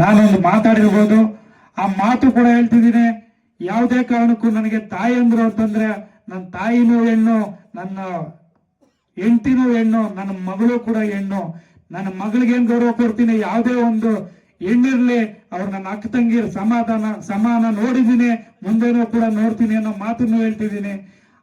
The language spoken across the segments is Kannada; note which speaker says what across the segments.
Speaker 1: ನಾನೊಂದು ಮಾತಾಡಿರ್ಬೋದು. ಆ ಮಾತು ಕೂಡ ಹೇಳ್ತಿದ್ದೀನಿ. ಯಾವುದೇ ಕಾರಣಕ್ಕೂ ನನಗೆ ತಾಯಿ ಅಂದ್ರು ಅಂತಂದ್ರೆ ನನ್ನ ತಾಯಿನೂ ಹೆಣ್ಣು, ನನ್ನ ಹೆಂಡತಿನೂ ಹೆಣ್ಣು, ನನ್ನ ಮಗಳು ಕೂಡ ಹೆಣ್ಣು. ನನ್ನ ಮಗಳಿಗೆ ಏನ್ ಗೌರವ ಕೊಡ್ತೀನಿ? ಯಾವುದೇ ಒಂದು ಹೆಣ್ಣಿರ್ಲಿ, ಅವ್ರು ನನ್ನ ಅಕ್ಕ ತಂಗಿರ್ ಸಮಾಧಾನ, ಸಮಾನ ನೋಡಿದ್ದೀನಿ, ಮುಂದೆನೂ ಕೂಡ ನೋಡ್ತೀನಿ ಅನ್ನೋ ಮಾತನ್ನು ಹೇಳ್ತಿದ್ದೀನಿ.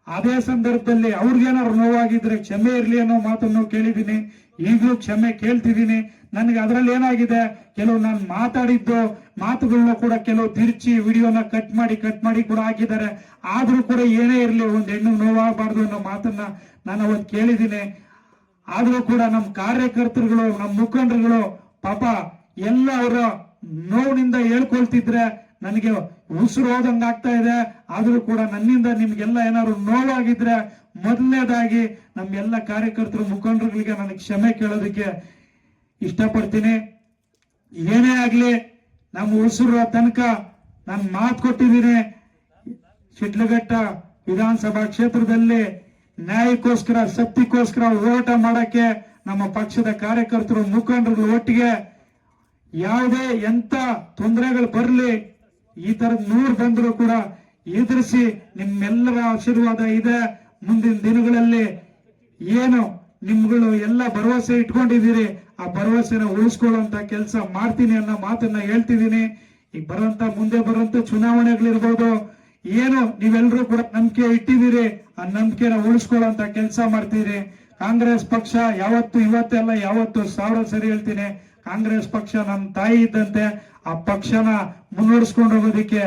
Speaker 1: ಅದೇ ಸಂದರ್ಭದಲ್ಲಿ ಅವ್ರಿಗೇನಾದ್ರು ನೋವಾಗಿದ್ರೆ ಕ್ಷಮೆ ಇರಲಿ ಅನ್ನೋ ಮಾತನ್ನು ಕೇಳಿದ್ದೀನಿ. ಈಗಲೂ ಕ್ಷಮೆ ಕೇಳ್ತಿದ್ದೀನಿ. ನನಗೆ ಅದರಲ್ಲಿ ಏನಾಗಿದೆ? ಕೆಲವು ನಾನು ಮಾತಾಡಿದ್ದು ಮಾತುಗಳನ್ನ ಕೂಡ ಕೆಲವು ತಿರ್ಚಿ ವಿಡಿಯೋನ ಕಟ್ ಮಾಡಿ ಕಟ್ ಮಾಡಿ ಕೂಡ ಹಾಕಿದ್ದಾರೆ. ಆದ್ರೂ ಕೂಡ ಏನೇ ಇರಲಿ ಒಂದು ಹೆಣ್ಣು ನೋವಾಗಬಾರ್ದು ಅನ್ನೋ ಮಾತನ್ನ ನಾನು ಅವತ್ತು ಕೇಳಿದ್ದೀನಿ. ಆದ್ರೂ ಕೂಡ ನಮ್ಮ ಕಾರ್ಯಕರ್ತರುಗಳು ನಮ್ಮ ಮುಖಂಡರುಗಳು ಪಾಪ ಎಲ್ಲ ಅವರ ನೋವಿನಿಂದ ಹೇಳ್ಕೊಳ್ತಿದ್ರೆ ನನಗೆ ಉಸಿರು ಹೋದಂಗೆ ಆಗ್ತಾ ಇದೆ. ಆದರೂ ಕೂಡ ನನ್ನಿಂದ ನಿಮ್ಗೆಲ್ಲ ಏನಾದ್ರು ನೋವಾಗಿದ್ರೆ ಮೊದಲನೇದಾಗಿ ನಮ್ಮ ಎಲ್ಲ ಕಾರ್ಯಕರ್ತರು, ಮುಖಂಡರುಗಳಿಗೆ ನನಗೆ ಕ್ಷಮೆ ಕೇಳೋದಕ್ಕೆ ಇಷ್ಟಪಡ್ತೀನಿ. ಏನೇ ಆಗ್ಲಿ, ನಮ್ಮ ಉಸಿರು ತನಕ ನಾನು ಮಾತು ಕೊಟ್ಟಿದ್ದೀನಿ. ಶಿಡ್ಲಘಟ್ಟ ವಿಧಾನಸಭಾ ಕ್ಷೇತ್ರದಲ್ಲಿ ನ್ಯಾಯಕ್ಕೋಸ್ಕರ ಶಕ್ತಿಗೋಸ್ಕರ ಹೋರಾಟ ಮಾಡಕ್ಕೆ ನಮ್ಮ ಪಕ್ಷದ ಕಾರ್ಯಕರ್ತರು ಮುಖಂಡರು ಒಟ್ಟಿಗೆ ಯಾವುದೇ ಎಂತ ತೊಂದರೆಗಳು ಬರಲಿ ಈ ತರದ ನೂರು ಬಂದರೂ ಕೂಡ ಎದುರಿಸಿ ನಿಮ್ಮೆಲ್ಲರ ಆಶೀರ್ವಾದ ಇದೆ. ಮುಂದಿನ ದಿನಗಳಲ್ಲಿ ಏನು ನಿಮ್ಗಳು ಎಲ್ಲ ಭರವಸೆ ಇಟ್ಕೊಂಡಿದ್ದೀರಿ, ಆ ಭರವಸೆನ ಉಳಿಸ್ಕೊಳ್ಳುವಂತ ಕೆಲಸ ಮಾಡ್ತೀನಿ ಅನ್ನೋ ಮಾತನ್ನ ಹೇಳ್ತಿದ್ದೀನಿ. ಈಗ ಬರುವಂತ ಮುಂದೆ ಬರುವಂತ ಚುನಾವಣೆಗಳಿರ್ಬೋದು, ಏನು ನೀವೆಲ್ಲರೂ ಕೂಡ ನಂಬಿಕೆ ಇಟ್ಟಿದ್ದೀರಿ, ಆ ನಂಬಿಕೆನ ಉಳಿಸ್ಕೊಳ್ಳುವಂತ ಕೆಲಸ ಮಾಡ್ತೀರಿ. ಕಾಂಗ್ರೆಸ್ ಪಕ್ಷ ಯಾವತ್ತು ಇವತ್ತೆಲ್ಲ ಯಾವತ್ತು ಸಾವಿರ ಸರಿ ಹೇಳ್ತೀನಿ ಕಾಂಗ್ರೆಸ್ ಪಕ್ಷ ನನ್ನ ತಾಯಿ ಇದ್ದಂತೆ ಆ ಪಕ್ಷನ ಮುನ್ನಡೆಸ್ಕೊಂಡು ಹೋಗೋದಕ್ಕೆ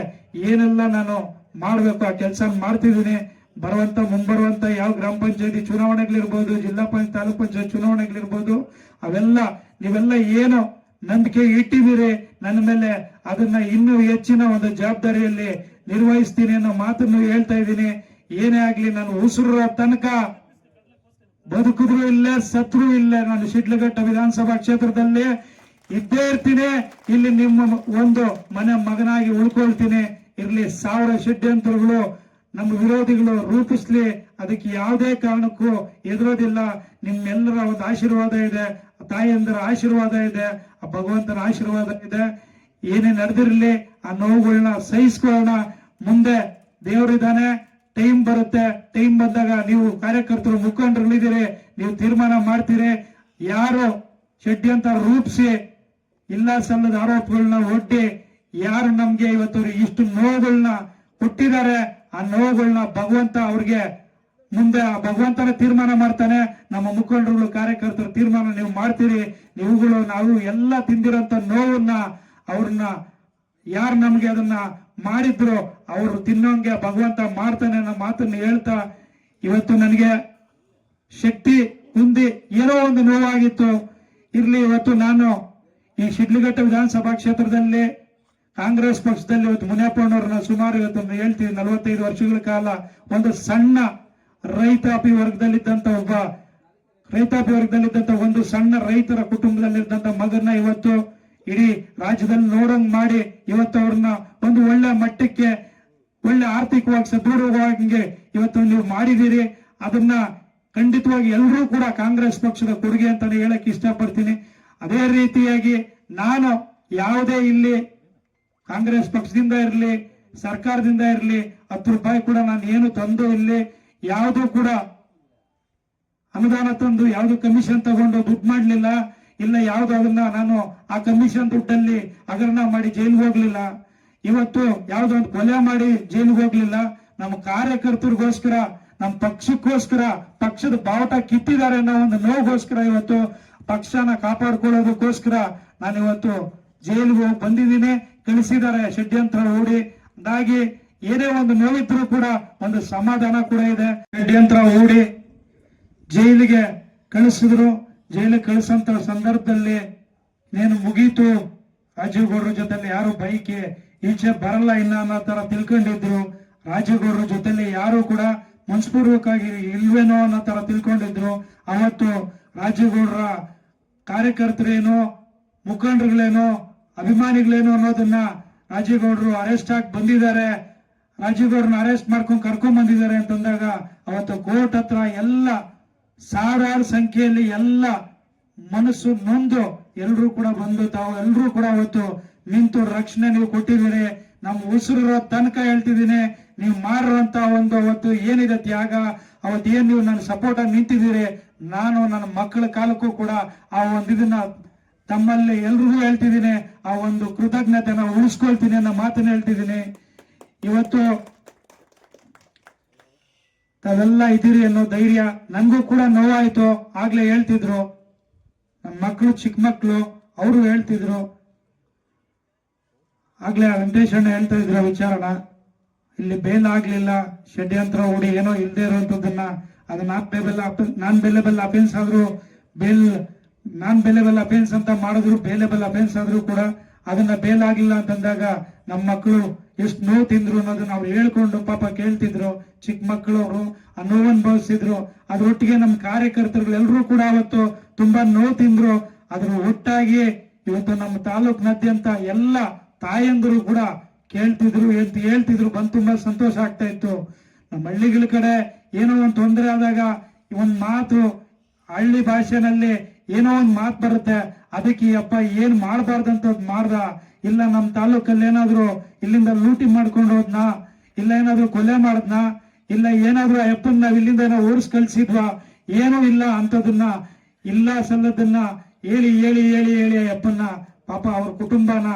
Speaker 1: ಏನೆಲ್ಲ ನಾನು ಮಾಡಬೇಕು, ಆ ಕೆಲಸ ಮಾಡ್ತಿದ್ದೀನಿ. ಬರುವಂತ, ಮುಂಬರುವಂತ ಯಾವ ಗ್ರಾಮ ಪಂಚಾಯತಿ ಚುನಾವಣೆಗಳಿರ್ಬೋದು, ಜಿಲ್ಲಾ ಪಂಚಾಯತ್, ತಾಲೂಕ್ ಪಂಚಾಯತ್ ಚುನಾವಣೆಗಳಿರ್ಬೋದು, ಅವೆಲ್ಲ, ನೀವೆಲ್ಲ ಏನು ನಂಬಿಕೆ ಇಟ್ಟಿದ್ದೀರಿ, ನನ್ನ ಮೇಲೆ ಅದನ್ನ ಇನ್ನೂ ಹೆಚ್ಚಿನ ಒಂದು ಜವಾಬ್ದಾರಿಯಲ್ಲಿ ನಿರ್ವಹಿಸ್ತೀನಿ ಅನ್ನೋ ಮಾತನ್ನು ಹೇಳ್ತಾ ಇದ್ದೀನಿ. ಏನೇ ಆಗ್ಲಿ, ನಾನು ಉಸಿರ ತನಕ ಬದುಕಿದ್ರು ಇಲ್ಲ, ಸತ್ರು ಇಲ್ಲ. ನಾನು ಶಿಡ್ಲಘಟ್ಟ ವಿಧಾನಸಭಾ ಕ್ಷೇತ್ರದಲ್ಲಿ ಇದ್ದೇ ಇರ್ತೀನಿ. ಇಲ್ಲಿ ನಿಮ್ಮ ಒಂದು ಮನೆ ಮಗನಾಗಿ ಉಳ್ಕೊಳ್ತೀನಿ. ಇರಲಿ, ಸಾವಿರ ಷಡ್ಯಂತ್ರಗಳು ನಮ್ಮ ವಿರೋಧಿಗಳು ರೂಪಿಸ್ಲಿ. ಅದಕ್ಕೆ ಯಾವುದೇ ಕಾರಣಕ್ಕೂ ಎದುರೋದಿಲ್ಲ. ನಿಮ್ಮೆಲ್ಲರ ಒಂದು ಆಶೀರ್ವಾದ ಇದೆ. ತಾಯಿಯಂದರ ಆಶೀರ್ವಾದ ಇದೆ. ಆ ಭಗವಂತನ ಆಶೀರ್ವಾದ ಇದೆ. ಏನೇ ನಡೆದಿರಲಿ, ಆ ನೋವುಗಳನ್ನ ಸಹಿಸ್ಕೊಳ್ಳೋಣ. ಮುಂದೆ ದೇವರಿದ್ದಾನೆ. ಟೈಮ್ ಬರುತ್ತೆ, ಟೈಮ್ ಬಂದಾಗ ನೀವು ಕಾರ್ಯಕರ್ತರು ಮುಖಂಡರುಗಳಿದ್ದೀರಿ, ನೀವು ತೀರ್ಮಾನ ಮಾಡ್ತೀರಿ. ಯಾರು ಷಡ್ಯಂತರ ರೂಪಿಸಿ ಇಲ್ಲ ಸಲ್ಲದ ಆರೋಪಗಳನ್ನ ಒಡ್ಡಿ ಯಾರು ನಮ್ಗೆ ಇವತ್ತು ಇಷ್ಟು ನೋವುಗಳನ್ನ ಕೊಟ್ಟಿದ್ದಾರೆ, ಆ ನೋವುಗಳನ್ನ ಭಗವಂತ ಅವ್ರಿಗೆ ಮುಂದೆ ಆ ಭಗವಂತನ ತೀರ್ಮಾನ ಮಾಡ್ತಾನೆ. ನಮ್ಮ ಮುಖಂಡರುಗಳು, ಕಾರ್ಯಕರ್ತರು ತೀರ್ಮಾನ ನೀವು ಮಾಡ್ತೀರಿ. ನೀವುಗಳು ನಾವು ಎಲ್ಲ ತಿಂದಿರೋಂತ ನೋವನ್ನ ಅವ್ರನ್ನ ಯಾರು ನಮ್ಗೆ ಅದನ್ನ ಮಾಡಿದ್ರು ಅವರು ತಿನ್ನೋಂಗೆ ಭಗವಂತ ಮಾಡ್ತಾನೆ ಅನ್ನೋ ಮಾತನ್ನ ಹೇಳ್ತಾ ಇವತ್ತು ನನಗೆ ಶಕ್ತಿ ಹೊಂದಿ ಏನೋ ಒಂದು ನೋವಾಗಿತ್ತು. ಇರ್ಲಿ, ಇವತ್ತು ನಾನು ಈ ಶಿಡ್ಲಘಟ್ಟ ವಿಧಾನಸಭಾ ಕ್ಷೇತ್ರದಲ್ಲಿ ಕಾಂಗ್ರೆಸ್ ಪಕ್ಷದಲ್ಲಿ ಇವತ್ತು ಮುನಿಯಪ್ಪನವ್ರನ್ನ ಸುಮಾರು ಇವತ್ತು ಹೇಳ್ತೀವಿ, ನಲವತ್ತೈದು ವರ್ಷಗಳ ಕಾಲ ಒಂದು ಸಣ್ಣ ರೈತಾಪಿ ವರ್ಗದಲ್ಲಿದ್ದಂತ ಒಬ್ಬ, ರೈತಾಪಿ ವರ್ಗದಲ್ಲಿದ್ದಂತ ಒಂದು ಸಣ್ಣ ರೈತರ ಕುಟುಂಬದಲ್ಲಿದ್ದಂತ ಮಗನ್ನ ಇವತ್ತು ಇಡೀ ರಾಜ್ಯದಲ್ಲಿ ನೋಡಂಗ್ ಮಾಡಿ ಇವತ್ತು ಅವ್ರನ್ನ ಒಂದು ಒಳ್ಳೆ ಮಟ್ಟಕ್ಕೆ, ಒಳ್ಳೆ ಆರ್ಥಿಕವಾಗಿ ಸದೃಢವಾಗಿ ಇವತ್ತು ನೀವು ಮಾಡಿದೀರಿ ಅದನ್ನ ಖಂಡಿತವಾಗಿ ಎಲ್ಲರೂ ಕೂಡ ಕಾಂಗ್ರೆಸ್ ಪಕ್ಷದ ಕೊಡುಗೆ ಅಂತ ಹೇಳಕ್ ಇಷ್ಟಪಡ್ತೀನಿ. ಅದೇ ರೀತಿಯಾಗಿ ನಾನು ಯಾವುದೇ ಇಲ್ಲಿ ಕಾಂಗ್ರೆಸ್ ಪಕ್ಷದಿಂದ ಇರಲಿ, ಸರ್ಕಾರದಿಂದ ಇರಲಿ, ಹತ್ತು ರೂಪಾಯಿ ಕೂಡ ನಾನು ಏನು ತಂದು ಇಲ್ಲಿ ಯಾವುದು ಕೂಡ ಅನುದಾನ ತಂದು, ಯಾವುದು ಕಮಿಷನ್ ತಗೊಂಡು ದುಡ್ಡು ಮಾಡ್ಲಿಲ್ಲ. ಇಲ್ಲ ಯಾವ್ದಾದ್ರನ್ನ ನಾನು ಆ ಕಮಿಷನ್ ದುಡ್ಡಲ್ಲಿ ಹಗರಣ ಮಾಡಿ ಜೈಲಿಗೆ ಹೋಗ್ಲಿಲ್ಲ. ಇವತ್ತು ಯಾವ್ದೋ ಒಂದು ಕೊಲೆ ಮಾಡಿ ಜೈಲಿಗೆ ಹೋಗ್ಲಿಲ್ಲ. ನಮ್ಮ ಕಾರ್ಯಕರ್ತರಿಗೋಸ್ಕರ, ನಮ್ಮ ಪಕ್ಷಕ್ಕೋಸ್ಕರ, ಪಕ್ಷದ ಬಾವುಟ ಕಿತ್ತಿದ್ದಾರೆ ಅನ್ನೋ ಒಂದು ನೋವುಗೋಸ್ಕರ ಇವತ್ತು ಪಕ್ಷನ ಕಾಪಾಡ್ಕೊಳ್ಳೋದಕ್ಕೋಸ್ಕರ ನಾನು ಇವತ್ತು ಜೈಲಿಗೆ ಹೋಗಿ ಬಂದಿದ್ದೀನಿ. ಕಳಿಸಿದ್ದಾರೆ ಷಡ್ಯಂತ್ರ ಹೂಡಿ ಅದಾಗಿ ಏನೇ ಒಂದು ನೋವಿದ್ರು ಕೂಡ ಒಂದು ಸಮಾಧಾನ ಕೂಡ ಇದೆ. ಷಡ್ಯಂತ್ರ ಹೂಡಿ ಜೈಲಿಗೆ ಕಳಿಸಿದ್ರು. ಜೈಲಿಗೆ ಕಳಿಸಂತ ಸಂದರ್ಭದಲ್ಲಿ ನೀನು ಮುಗೀತು? ರಾಜೀವ್ಗೌಡ್ರ ಜೊತೆಲಿ ಯಾರು ಬೈಕೆ? ಈಚೆ ಬರಲ್ಲ ಇನ್ನ ಅನ್ನೋ ತರ ತಿಳ್ಕೊಂಡಿದ್ರು. ರಾಜೀವ್ಗೌಡ್ರ ಜೊತೆಲಿ ಯಾರು ಕೂಡ ಮನಸ್ಪೂರ್ವಕವಾಗಿ ಇಲ್ವೇನೋ ಅನ್ನೋ ತರ ತಿಳ್ಕೊಂಡಿದ್ರು. ಅವತ್ತು ರಾಜೀವ್ಗೌಡ್ರ ಕಾರ್ಯಕರ್ತರೇನು, ಮುಖಂಡರುಗಳೇನು, ಅಭಿಮಾನಿಗಳೇನು ಅನ್ನೋದನ್ನ ರಾಜೀವ್ಗೌಡರು ಅರೆಸ್ಟ್ ಆಗಿ ಬಂದಿದ್ದಾರೆ. ರಾಜೀವ್ಗೌಡ್ರನ್ನ ಅರೆಸ್ಟ್ ಮಾಡ್ಕೊಂಡು ಕರ್ಕೊಂಡ್ ಬಂದಿದ್ದಾರೆ ಅಂತಂದಾಗ ಅವತ್ತು ಕೋರ್ಟ್ ಹತ್ರ ಎಲ್ಲ ಸಾವಿರಾರು ಸಂಖ್ಯೆಯಲ್ಲಿ ಎಲ್ಲ ಮನಸ್ಸು ನೊಂದು ಎಲ್ಲರೂ ಕೂಡ ಬಂದು ತಾವು ಎಲ್ಲರೂ ಕೂಡ ಅವತ್ತು ನಿಂತು ರಕ್ಷಣೆ ನೀವು ಕೊಟ್ಟಿದ್ದೀರಿ. ನಮ್ಮ ಉಸಿರಿರೋ ತನಕ ಹೇಳ್ತಿದ್ದೀನಿ, ನೀವು ಮಾಡಿರುವಂತ ಒಂದು ಅವತ್ತು ಏನಿದೆ ತ್ಯಾಗ ಅವತ್ತು ಏನು ನೀವು ನನ್ನ ಸಪೋರ್ಟ್ ಆಗಿ ನಿಂತಿದ್ದೀರಿ, ನಾನು ನನ್ನ ಮಕ್ಕಳ ಕಾಲಕ್ಕೂ ಕೂಡ ಆ ಒಂದು ಇದನ್ನ ತಮ್ಮಲ್ಲಿ ಎಲ್ರಿಗೂ ಹೇಳ್ತಿದ್ದೀನಿ, ಆ ಒಂದು ಕೃತಜ್ಞತೆನ ಉಳಿಸ್ಕೊಳ್ತೀನಿ ಅನ್ನೋ ಮಾತನ್ನ ಹೇಳ್ತಿದ್ದೀನಿ. ಇವತ್ತು ತಾವೆಲ್ಲ ಇದ್ದೀರಿ ಅನ್ನೋ ಧೈರ್ಯ ನನಗೂ ಕೂಡ ನೋವಾಯಿತು. ಆಗ್ಲೇ ಹೇಳ್ತಿದ್ರು. ನಮ್ಮ ಮಕ್ಕಳು ಚಿಕ್ಕ ಮಕ್ಕಳು ಅವರು ಹೇಳ್ತಿದ್ರು. ಆಗ್ಲೇ ವೆಂಕಟೇಶ್ ಅಣ್ಣ ಹೇಳ್ತಾ ಇದ್ರ ವಿಚಾರನ. ಇಲ್ಲಿ ಬೇಲ್ ಆಗ್ಲಿಲ್ಲ, ಷಡ್ಯಂತ್ರ ಹೂಡಿ ಏನೋ ಇಲ್ದೇ ಇರುವಂತದನ್ನ ಅದು non bailable non bailable offence ಆದ್ರೂ ಬೇಲ್, ನಾನ್ ಬೇಲೆಬಲ್ ಅಫೆನ್ಸ್ ಅಂತ ಮಾಡಿದ್ರು ಬೇಲೆಬಲ್ ಅಫೆನ್ಸ್ ಆದ್ರೂ ಕೂಡ ಅದನ್ನ ಬೇಲ್ ಆಗಿಲ್ಲ ಅಂತಂದಾಗ ನಮ್ಮ ಮಕ್ಕಳು ಎಷ್ಟು ನೋವು ತಿಂದ್ರು ಅನ್ನೋದು ನಾವು ಹೇಳ್ಕೊಂಡು ಪಾಪ ಕೇಳ್ತಿದ್ರು. ಚಿಕ್ಕ ಮಕ್ಕಳು ಅವರು, ಆ ನೋವು ಅನುಭವಿಸಿದ್ರು. ಅದ್ರೊಟ್ಟಿಗೆ ನಮ್ಮ ಕಾರ್ಯಕರ್ತರುಗಳು ಎಲ್ಲರೂ ಕೂಡ ಅವತ್ತು ತುಂಬಾ ನೋವು ತಿಂದ್ರು. ಅದ್ರ ಒಟ್ಟಾಗಿ ಇವತ್ತು ನಮ್ಮ ತಾಲೂಕಿನಾದ್ಯಂತ ಎಲ್ಲ ತಾಯಂದರು ಕೂಡ ಕೇಳ್ತಿದ್ರು ಎಂತ ಹೇಳ್ತಿದ್ರು, ಬಂದು ತುಂಬಾ ಸಂತೋಷ ಆಗ್ತಾ ಇತ್ತು. ನಮ್ಮ ಹಳ್ಳಿಗಳ ಕಡೆ ಏನೋ ಒಂದು ತೊಂದರೆ ಆದಾಗ ಒಂದು ಮಾತು ಹಳ್ಳಿ ಭಾಷೆನಲ್ಲಿ ಏನೋ ಒಂದ್ ಮಾತು ಬರುತ್ತೆ. ಅದಕ್ಕೆ ಅಪ್ಪ ಏನ್ ಮಾಡಬಾರ್ದಂತ ಮಾಡ್ದ? ಇಲ್ಲ ನಮ್ಮ ತಾಲೂಕಲ್ಲಿ ಏನಾದ್ರು ಇಲ್ಲಿಂದ ಲೂಟಿ ಮಾಡ್ಕೊಂಡು ಹೋದ್ನಾ? ಇಲ್ಲ ಏನಾದ್ರು ಕೊಲೆ ಮಾಡದ್ನಾ? ಇಲ್ಲ ಏನಾದ್ರು ಅಪ್ಪನ್ ನಾವ್ ಇಲ್ಲಿಂದ ಏನೋ ಓಡಿಸ್ ಕಳ್ಸಿದ್ವಾ? ಏನೂ ಇಲ್ಲ ಅಂತದನ್ನ, ಇಲ್ಲ ಸಲ್ಲದನ್ನ ಹೇಳಿ ಹೇಳಿ ಹೇಳಿ ಹೇಳಿ ಅಪ್ಪನ್ನ. ಪಾಪ ಅವ್ರ ಕುಟುಂಬನ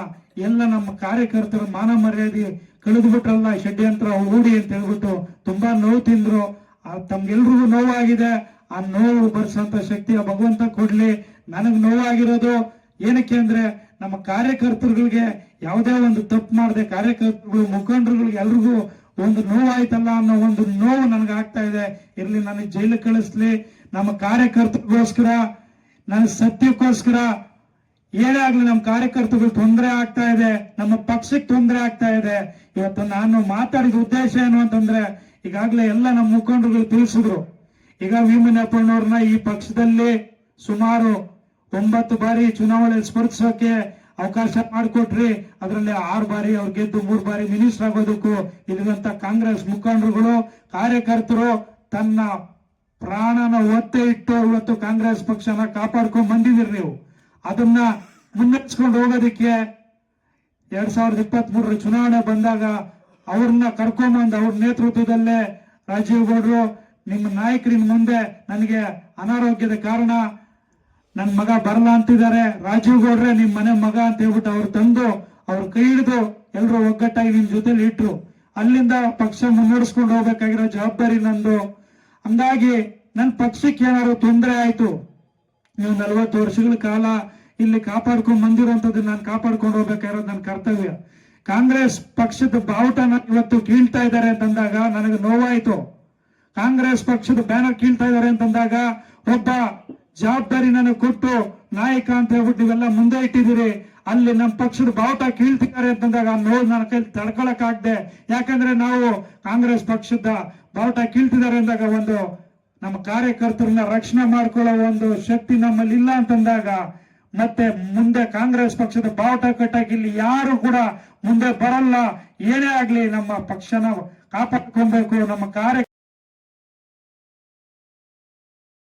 Speaker 1: ಎಲ್ಲ ನಮ್ಮ ಕಾರ್ಯಕರ್ತರು ಮಾನ ಮರ್ಯಾದೆ ಕಳೆದ್ಬಿಟ್ರಲ್ಲ, ಷಡ್ಯಂತ್ರ ಹೂಡಿ ಅಂತ ಹೇಳ್ಬಿಟ್ಟು ತುಂಬಾ ನೋವು ತಿಂದ್ರು. ತಮ್ಗೆಲ್ರಿಗೂ ನೋವಾಗಿದೆ. ಆ ನೋವು ಬರ್ಸಂತ ಶಕ್ತಿ, ಆ ಭಗವಂತ ಕೊಡ್ಲಿ ನನಗ್ ನೋವಾಗಿರೋದು ಏನಕ್ಕೆ ಅಂದ್ರೆ ನಮ್ಮ ಕಾರ್ಯಕರ್ತರುಗಳಿಗೆ ಯಾವುದೇ ಒಂದು ತಪ್ಪು ಮಾಡದೆ, ಕಾರ್ಯಕರ್ತರುಗಳು, ಮುಖಂಡರುಗಳಿಗೆ ಎಲ್ರಿಗೂ ಒಂದು ನೋವಾಯ್ತಲ್ಲ ಅನ್ನೋ ಒಂದು ನೋವು ನನಗೆ ಆಗ್ತಾ ಇದೆ. ಇರ್ಲಿ, ನನಗೆ ಜೈಲಿಗೆ ಕಳಿಸ್ಲಿ. ನಮ್ಮ ಕಾರ್ಯಕರ್ತರಿಗೋಸ್ಕರ, ನನ್ನ ಸತ್ಯಕ್ಕೋಸ್ಕರ ಏನೇ ಆಗ್ಲಿ ನಮ್ಮ ಕಾರ್ಯಕರ್ತರು ತೊಂದರೆ ಆಗ್ತಾ ಇದೆ, ನಮ್ಮ ಪಕ್ಷಕ್ಕೆ ತೊಂದರೆ ಆಗ್ತಾ ಇದೆ. ಇವತ್ತು ನಾನು ಮಾತಾಡಿದ ಉದ್ದೇಶ ಏನು ಅಂತಂದ್ರೆ, ಈಗಾಗಲೇ ಎಲ್ಲ ನಮ್ಮ ಮುಖಂಡರುಗಳು ತಿಳಿಸಿದ್ರು. ಈಗ ಭೀಮನಪ್ಪಣ್ಣವ್ರನ್ನ ಈ ಪಕ್ಷದಲ್ಲಿ ಸುಮಾರು ಒಂಬತ್ತು ಬಾರಿ ಚುನಾವಣೆ ಸ್ಪರ್ಧಿಸೋಕೆ ಅವಕಾಶ ಮಾಡಿಕೊಟ್ರಿ ಅದರಲ್ಲಿ ಆರು ಬಾರಿ ಅವ್ರು ಗೆದ್ದು ಮೂರು ಬಾರಿ ಮಿನಿಸ್ಟರ್ ಆಗೋದಕ್ಕೂ ಇಲ್ಲಿರುವಂತ ಕಾಂಗ್ರೆಸ್ ಮುಖಂಡರುಗಳು, ಕಾರ್ಯಕರ್ತರು ತನ್ನ ಪ್ರಾಣನ ಒತ್ತೆ ಇಟ್ಟು ಇವತ್ತು ಕಾಂಗ್ರೆಸ್ ಪಕ್ಷನ ಕಾಪಾಡ್ಕೊಂಡ್ ಬಂದಿದ್ದೀರಿ ನೀವು. ಅದನ್ನ ಮುನ್ನಡೆಸ್ಕೊಂಡು ಹೋಗೋದಕ್ಕೆ ಎರಡ್ ಸಾವಿರದ ಇಪ್ಪತ್ತ್ ಮೂರರ ಚುನಾವಣೆ ಬಂದಾಗ ಅವ್ರನ್ನ ಕರ್ಕೊಂಬಂದು ಅವ್ರ ನೇತೃತ್ವದಲ್ಲೇ ರಾಜೀವ್ ಗೌಡ್ರು ನಿಮ್ಮ ನಾಯಕರಿನ ಮುಂದೆ ನನಗೆ ಅನಾರೋಗ್ಯದ ಕಾರಣ ನನ್ನ ಮಗ ಬರಲ್ಲ ಅಂತಿದ್ದಾರೆ. ರಾಜೀವ್ ಗೌಡ್ರೆ ನಿಮ್ ಮನೆ ಮಗ ಅಂತ ಹೇಳ್ಬಿಟ್ಟು ಅವ್ರು ತಂದು ಅವ್ರು ಕೈ ಹಿಡಿದು ಎಲ್ಲರೂ ಒಗ್ಗಟ್ಟಾಗಿ ನಿಮ್ ಜೊತೆಲಿ ಇಟ್ರು. ಅಲ್ಲಿಂದ ಪಕ್ಷ ಮುನ್ನಡೆಸ್ಕೊಂಡು ಹೋಗ್ಬೇಕಾಗಿರೋ ಜವಾಬ್ದಾರಿ ನಂದು. ಹಂಗಾಗಿ ನನ್ನ ಪಕ್ಷಕ್ಕೆ ಏನಾದ್ರು ತೊಂದರೆ ಆಯ್ತು. ನೀವು ನಲವತ್ತು ವರ್ಷಗಳ ಕಾಲ ಇಲ್ಲಿ ಕಾಪಾಡ್ಕೊಂಡ್ ಬಂದಿರುವಂತದ್ದು ನಾನು ಕಾಪಾಡ್ಕೊಂಡು ಹೋಗ್ಬೇಕಾಗಿರೋದು ನನ್ನ ಕರ್ತವ್ಯ. ಕಾಂಗ್ರೆಸ್ ಪಕ್ಷದ ಬಾವುಟನ ಇವತ್ತು ಕೀಳ್ತಾ ಇದ್ದಾರೆ ಅಂತಂದಾಗ ನನಗೆ ನೋವಾಯ್ತು. ಕಾಂಗ್ರೆಸ್ ಪಕ್ಷದ ಬ್ಯಾನರ್ ಕೀಳ್ತಾ ಇದ್ದಾರೆ ಅಂತಂದಾಗ ಒಬ್ಬ ಜವಾಬ್ದಾರಿ ನನಗೆ ಕೊಟ್ಟು ನಾಯಕ ಅಂತ ಹೇಳ್ಬಿಟ್ಟು ಇವೆಲ್ಲ ಮುಂದೆ ಇಟ್ಟಿದ್ದೀರಿ. ಅಲ್ಲಿ ನಮ್ಮ ಪಕ್ಷದ ಬಾವುಟ ಕೀಳ್ತಿದ್ದಾರೆ ಅಂತಂದಾಗ ನೋವು ನನ್ನ ಕೈಲಿ ತಡ್ಕೊಳಕ್ ಆಗದೆ. ಯಾಕಂದ್ರೆ ನಾವು ಕಾಂಗ್ರೆಸ್ ಪಕ್ಷದ ಬಾವುಟ ಕೀಳ್ತಿದ್ದಾರೆ ಅಂದಾಗ ಒಂದು ನಮ್ಮ ಕಾರ್ಯಕರ್ತರನ್ನ ರಕ್ಷಣೆ ಮಾಡ್ಕೊಳ್ಳೋ ಒಂದು ಶಕ್ತಿ ನಮ್ಮಲ್ಲಿ ಇಲ್ಲ ಅಂತಂದಾಗ ಮತ್ತೆ ಮುಂದೆ ಕಾಂಗ್ರೆಸ್ ಪಕ್ಷದ ಬಾವುಟ ಕಟ್ಟಾಗಿ ಇಲ್ಲಿ ಯಾರು ಕೂಡ ಮುಂದೆ ಬರಲ್ಲ. ಏನೇ ಆಗ್ಲಿ ನಮ್ಮ ಪಕ್ಷನ ಕಾಪಾಡ್ಕೊಬೇಕು, ನಮ್ಮ ಕಾರ್ಯ